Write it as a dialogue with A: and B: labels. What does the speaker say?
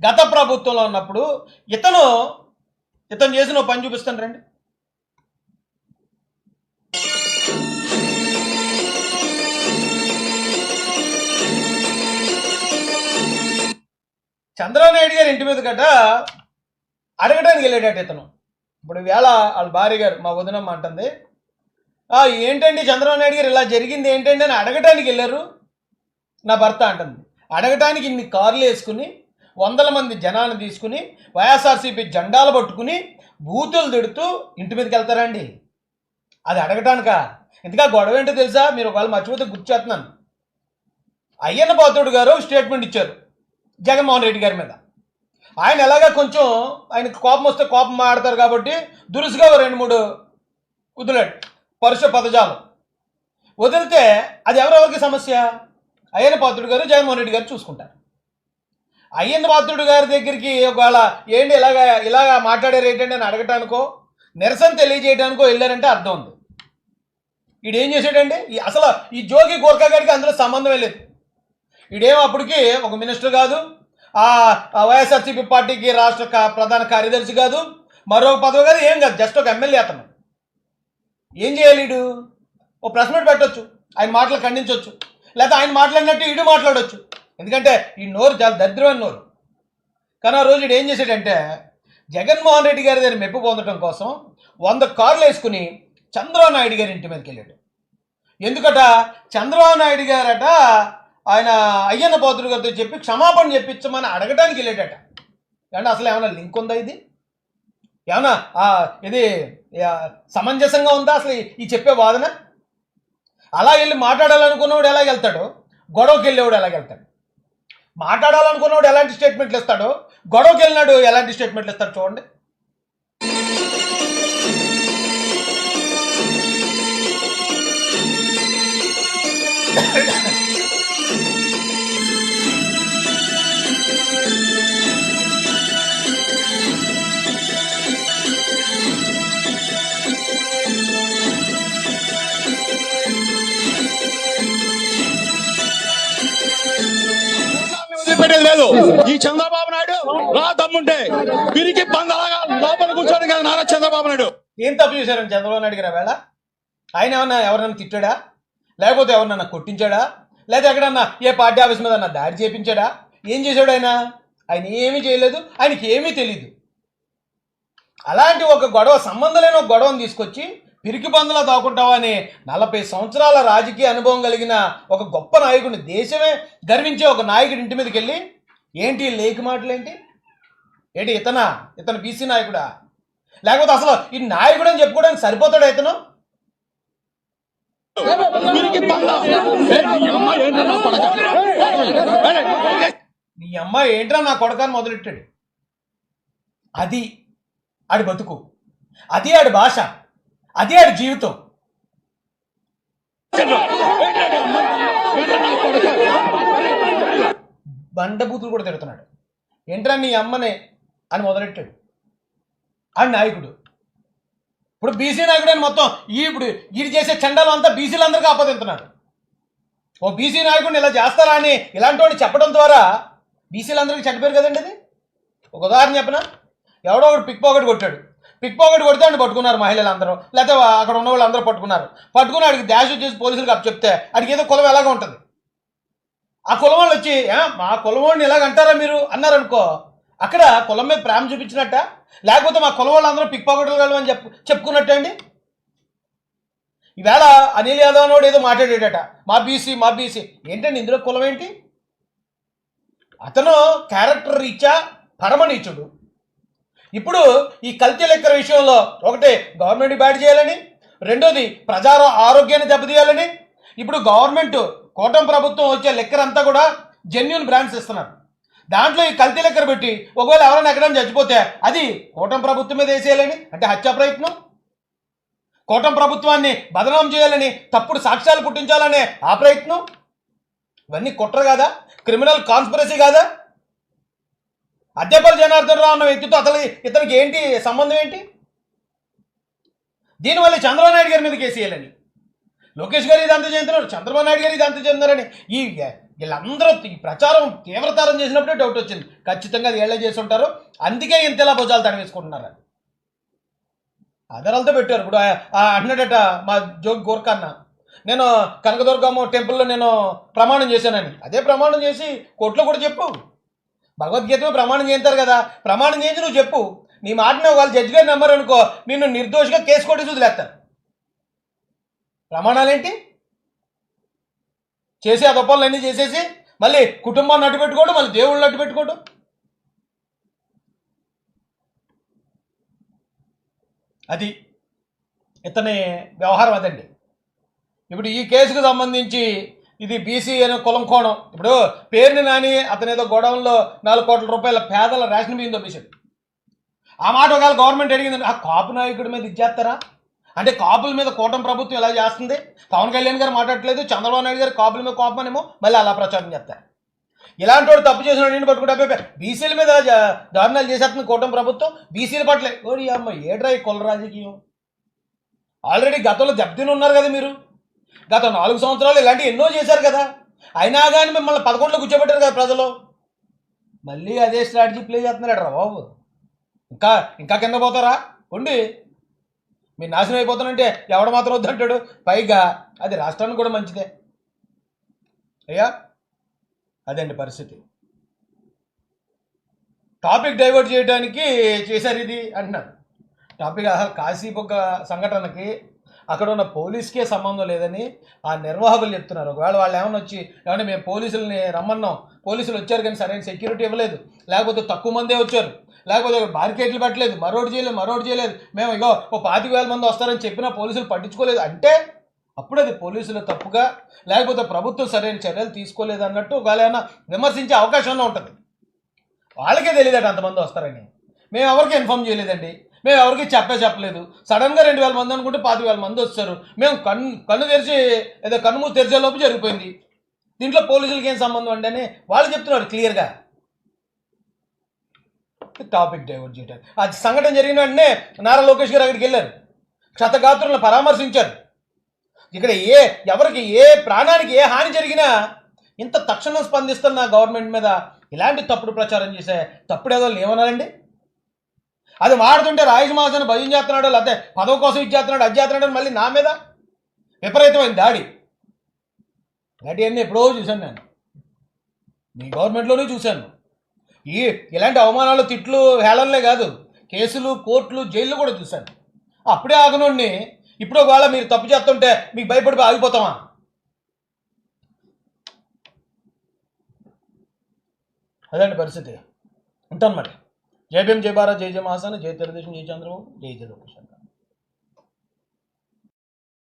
A: గత ప్రభుత్వంలో ఉన్నప్పుడు ఇతను ఇతను చేసిన పని చూపిస్తాను రండి. చంద్రబాబు నాయుడు గారి ఇంటి మీద గట అడగడానికి వెళ్ళాడట ఇతను. ఇప్పుడు వేళ వాళ్ళ భార్య గారు మా వదినమ్మ అంటుంది ఏంటండి చంద్రబాబు నాయుడు గారు ఇలా జరిగింది ఏంటండి అని అడగటానికి వెళ్ళారు? నా భర్త అంటుంది అడగటానికి ఇన్ని కార్లు వేసుకుని వందల మంది జనాన్ని తీసుకుని వైఎస్ఆర్సీపీ జెండాలు పట్టుకుని బూతులు తిడుతూ ఇంటి మీదకి వెళ్తారండి. అది అడగటానికా? ఇంతగా గొడవ ఏంటో తెలుసా? మీరు ఒకవేళ మర్చిపోతే గుర్తు చేస్తున్నాను. అయ్యన్న పాత్రుడు గారు స్టేట్మెంట్ ఇచ్చారు జగన్మోహన్ రెడ్డి గారి మీద. ఆయన ఎలాగా కొంచెం ఆయన కోపం వస్తే కోపం మాడతారు కాబట్టి దురుసుగా రెండు మూడు కుదిలాడు. పరుష పదజాలం. వదిలితే అది ఎవరెవరికి సమస్య? అయ్యన్న పాత్రుడు గారు జగన్మోహన్ రెడ్డి గారు చూసుకుంటారు. అయ్యన్న పాత్రుడు గారి దగ్గరికి ఒకవేళ ఏంటి ఇలాగా ఇలాగా మాట్లాడారు ఏంటంటే అని అడగటానికో నిరసన తెలియజేయడానికో వెళ్ళారంటే అర్థం ఉంది. ఈడేం చేశాడండి? ఈ అసలు ఈ జోగి గోర్ఖా గారికి అందులో సంబంధమే లేదు. ఈడేం అప్పటికి ఒక మినిస్టర్ కాదు ఆ వైఎస్ఆర్సీపీ పార్టీకి రాష్ట్ర ప్రధాన కార్యదర్శి కాదు మరో పదవి కాదు ఏం కాదు జస్ట్ ఒక ఎమ్మెల్యే అతను. ఏం చేయాలి ఈడు? ఓ ప్రెస్ మీట్ పెట్టొచ్చు ఆయన మాటలు ఖండించవచ్చు లేకపోతే ఆయన మాట్లాడినట్టు ఈడు మాట్లాడొచ్చు. ఎందుకంటే ఈ నోరు చాలా దరిద్రమైన నోరు. కానీ ఆ రోజు ఏం చేశాడంటే జగన్మోహన్ రెడ్డి గారి దగ్గర మెప్పు పొందడం కోసం వంద కార్లు వేసుకుని చంద్రబాబు నాయుడు గారి ఇంటి మీదకి వెళ్ళాడు. ఎందుకట? చంద్రబాబు నాయుడు గారట ఆయన అయ్యన్న పోతుడు గారితో చెప్పి క్షమాపణ చెప్పించమని అడగడానికి వెళ్ళాడట. అంటే అసలు ఏమైనా లింక్ ఉందా ఇది? ఏమన్నా ఇది సమంజసంగా ఉందా అసలు ఈ- ఈ చెప్పే వాదన? అలా వెళ్ళి మాట్లాడాలనుకున్నవాడు ఎలా వెళ్తాడు గొడవకి వెళ్ళేవాడు ఎలా వెళ్తాడు మాట్లాడాలనుకున్నాడు ఎలాంటి స్టేట్మెంట్లు ఇస్తాడు గొడవకి వెళ్ళినాడు ఎలాంటి స్టేట్మెంట్లు ఇస్తాడు చూడండి.
B: ఈ చంద్రబాబు నాయుడు రా దమ్ముంటే పిరికి పందలాగా లోపల కూర్చోడు కదా నారా చంద్రబాబు నాయుడు.
A: ఏం తప్పు చేశారని చంద్రబాబు నాయుడు గారు వేళ? ఆయన ఏమన్నా ఎవరన్నా తిట్టాడా? లేకపోతే ఎవరన్నా కొట్టించాడా? లేదా ఎక్కడన్నా ఏ పార్టీ ఆఫీస్ మీద అన్నా దాడి చేపించాడా? ఏం చేశాడు ఆయన? ఆయన ఏమీ చేయలేదు ఆయనకి ఏమీ తెలియదు అలాంటి ఒక గొడవ సంబంధం లేని ఒక గొడవను తీసుకొచ్చి పిరికి పందులా దాక్కుంటావా అని నలభై సంవత్సరాల రాజకీయ అనుభవం కలిగిన ఒక గొప్ప నాయకుడిని దేశమే గర్వించే ఒక నాయకుడి ఇంటి మీదకి వెళ్ళి ఏంటి ఈ లేఖ మాటలేంటి? ఏంటి ఇతనా? ఇతను బీసీ నాయకుడా? లేకపోతే అసలు ఈ నాయకుడు అని చెప్పుకోవడానికి సరిపోతాడా ఇతను?
B: నీ
A: అమ్మాయి ఏంట్రా నా కొడకాన్ని మొదలెట్టాడు? అది ఆడి బతుకు. అది ఆడి భాష. అది ఆడి జీవితం. బండబూతులు కూడా తిడుతున్నాడు. ఏంట్రా నీ అమ్మనే అని మొదలెట్టాడు. ఆ నాయకుడు. ఇప్పుడు బీసీ నాయకుడు అని మొత్తం ఈ ఇప్పుడు వీడు చేసే చండాలు అంతా బీసీలందరికీ ఆపదింటున్నాడు ఓ బీసీ నాయకుడిని ఇలా చేస్తారా అని ఇలాంటి వాడిని చెప్పడం ద్వారా బీసీలందరికీ చెడ్డపేరు కదండి అది? ఒక ఉదాహరణ చెప్పనా? ఎవడో ఒకడు పిక్ పాకెట్ కొట్టాడు. పిక్ పాకెట్ కొడితే అని పట్టుకున్నారు మహిళలు అందరూ లేకపోతే అక్కడ ఉన్న వాళ్ళు అందరూ పట్టుకున్నారు. పట్టుకుని అడిగి డాష్ వచ్చేసి పోలీసులకు అప్పు చెప్తే అడిగి ఏదో కులం ఎలాగ ఉంటుంది. ఆ కులం వాళ్ళు వచ్చి మా కులం వాడిని ఎలాగంటారా మీరు? అన్నారనుకో అక్కడ కులం మీద ప్రేమ చూపించినట్ట? లేకపోతే మా కులం వాళ్ళు అందరూ పిక్ పాకెట్లు అని చెప్పు చెప్పుకున్నట్ట అండి? ఈవేళ అనిల్ యాదవ్ అనోడు ఏదో మాట్లాడాడట మా బీసీ మా బీసీ ఏంటండి ఇందులో కులం ఏంటి? అతను క్యారెక్టర్ రీత్యా పరమనీచుడు. ఇప్పుడు ఈ కల్తీ లెక్కల విషయంలో ఒకటి గవర్నమెంట్ బ్యాడ్ చేయాలని రెండోది ప్రజా ఆరోగ్యాన్ని దెబ్బతీయాలని ఇప్పుడు గవర్నమెంట్ కోటం ప్రభుత్వం వచ్చే లెక్కర్ అంతా కూడా జెన్యున్ బ్రాండ్స్ ఇస్తున్నారు. దాంట్లో ఈ కల్తీ లెక్కర పెట్టి ఒకవేళ ఎవరైనా ఎక్కడైనా చచ్చిపోతే అది కోటం ప్రభుత్వం మీద వేసేయాలని అంటే హత్యా ప్రయత్నం? కోటం ప్రభుత్వాన్ని బదనాం చేయాలని తప్పుడు సాక్ష్యాలు పుట్టించాలనే ఆ ప్రయత్నం? ఇవన్నీ కుట్ర కాదా? క్రిమినల్ కాన్స్పిరసీ కాదా? అద్దెపల్లి జనార్దన్ రావు అన్న వ్యక్తితో అతని ఇతనికి ఏంటి సంబంధం ఏంటి? దీనివల్ల చంద్రబాబు నాయుడు గారి మీద కేసు వేయాలని లోకేష్ గారు ఇదంతా చెందుతున్నారు చంద్రబాబు నాయుడు గారు ఇదంతా చెందుతున్నారని ఈ వీళ్ళందరూ ఈ ప్రచారం తీవ్రతరం చేసినప్పుడే డౌట్ వచ్చింది. ఖచ్చితంగా అది ఏళ్ళ చేసి ఉంటారు. అందుకే ఇంతలా భుజాలు తడవేసుకుంటున్నారు. ఆధారాలతో పెట్టారు. ఇప్పుడు ఆ- అన్నాడట మా జోగి గోర్కన్న నేను కనకదుర్గమ్మ టెంపుల్లో నేను ప్రమాణం చేశానని. అదే ప్రమాణం చేసి కోర్టులో కూడా చెప్పు. భగవద్గీత ప్రమాణం చేస్తారు కదా. ప్రమాణం చేసి నువ్వు చెప్పు. నీ మాటని వాళ్ళు జడ్జి గారు నెంబర్ అనుకో నిన్ను నిర్దోషిగా కేసు కొట్టి వదిలేస్తారు ప్రమాణాలేంటి? చేసి ఆ తప్పలన్నీ చేసేసి మళ్ళీ కుటుంబాన్ని అడ్డు పెట్టుకోడు మళ్ళీ దేవుళ్ళని అడ్డు పెట్టుకోడు అది ఇతని వ్యవహారం అదండి. ఇప్పుడు ఈ కేసుకు సంబంధించి ఇది బీసీ అనే కులం కోణం. ఇప్పుడు పేరుని నాని అతని ఏదో గోడౌన్లో నాలుగు కోట్ల రూపాయల పేదల రేషన్ బియ్యం దొబ్బేశాడు ఆ మాట ఒకవేళ గవర్నమెంట్ అడిగిందండి ఆ కాపు నాయకుడి మీద ఇచ్చేస్తారా? అంటే కాపుల మీద కూటమి ప్రభుత్వం ఎలా చేస్తుంది? పవన్ కళ్యాణ్ గారు మాట్లాడట్లేదు చంద్రబాబు నాయుడు గారు కాపుల మీద కోపమనేమో మళ్ళీ అలా ప్రచారం చేస్తారు. ఇలాంటి వాడు తప్పు చేసిన వాడిని పట్టుకుంటే బీసీల మీద దారుణాలు చేసేస్తుంది కూటమి ప్రభుత్వం బీసీల పట్లే. ఓడి అమ్మ ఏడ్రా ఈ కుల రాజకీయం? ఆల్రెడీ గతంలో దెబ్బతిని ఉన్నారు కదా మీరు. గత నాలుగు సంవత్సరాలు ఇలాంటివి ఎన్నో చేశారు కదా. అయినా కానీ మిమ్మల్ని పదకొండులో కూర్చోబెట్టారు కదా ప్రజలు. మళ్ళీ అదే స్ట్రాటజీ ప్లే చేస్తున్నాడు రా బాబు. ఇంకా ఇంకా కింద పోతారా? ఉండి. మీరు నాశనం అయిపోతానంటే ఎవడు మాత్రం వద్దంటాడు పైగా అది రాష్ట్రానికి కూడా మంచిదే. అయ్యా అదండి పరిస్థితి. టాపిక్ డైవర్ట్ చేయడానికి చేశారు ఇది అంటున్నారు. టాపిక్ కాశీ ఒక సంఘటనకి అక్కడ ఉన్న పోలీస్కే సంబంధం లేదని ఆ నిర్వాహకులు చెప్తున్నారు. ఒకవేళ వాళ్ళు ఏమైనా వచ్చి ఏమన్నా మేము పోలీసులని రమ్మన్నాం పోలీసులు వచ్చారు కానీ సరైన సెక్యూరిటీ ఇవ్వలేదు లేకపోతే తక్కువ మందే వచ్చారు లేకపోతే మార్కెట్లు పెట్టలేదు మరోటి చేయలేదు మరోటి చేయలేదు. మేము ఇగో ఓ పాతిక వేల మంది వస్తారని చెప్పినా పోలీసులు పట్టించుకోలేదు. అంటే అప్పుడు అది పోలీసులు తప్పుగా లేకపోతే ప్రభుత్వం సరైన చర్యలు తీసుకోలేదు అన్నట్టు ఒకవేళ విమర్శించే అవకాశంలో ఉంటుంది. వాళ్ళకే తెలియదట అంతమంది వస్తారని. మేము ఎవరికి ఇన్ఫామ్ చేయలేదండి. మేము ఎవరికి చెప్పే చెప్పలేదు. సడన్గా రెండు వేల మంది అనుకుంటే పాతి వేల మంది వచ్చారు మేము కన్ను కన్ను తెరిచి ఏదో కన్ను మూసి తెరిచే లోపు జరిగిపోయింది. దీంట్లో పోలీసులకి ఏం సంబంధం అండి అని వాళ్ళు చెప్తున్నారు క్లియర్గా టాపిక్ డైవర్ట్ చేయడానికి ఆ సంఘటన జరిగిన వెంటనే నారా లోకేష్ గారు అక్కడికి వెళ్ళారు. క్షతగాత్రులను పరామర్శించారు. ఇక్కడ ఏ ఎవరికి ఏ ప్రాణానికి ఏ హాని జరిగినా ఇంత తక్షణం స్పందిస్తున్న గవర్నమెంట్ మీద ఇలాంటి తప్పుడు ప్రచారం చేసే తప్పుడు ఏదో ఏమన్నారండి? అది వాడుతుంటే రాయసమాసాన్ని భయం చేస్తున్నాడు లేకపోతే పదవి కోసం ఇచ్చేస్తున్నాడు అది చేస్తున్నాడు మళ్ళీ నా మీద? విపరీతమైన దాడి. దాడి అన్నీ ఎప్పుడో చూశాను నేను. మీ గవర్నమెంట్లోనే చూశాను. ఈ ఇలాంటి అవమానాలు తిట్లు హేళనలే కాదు. కేసులు కోర్టులు జైళ్ళు కూడా చూశాను. అప్పుడే ఆగనోడిని ఇప్పుడు ఒకవేళ మీరు తప్పు చేస్తుంటే మీకు భయపడి ఆగిపోతామా? అదండి పరిస్థితి. ఉంటాను మరి. జై భీమ్ జై భారత్ జై జయ మహాసాన జై తెలుగుదేశం జై చంద్రబాబు జై జయ లోకేష్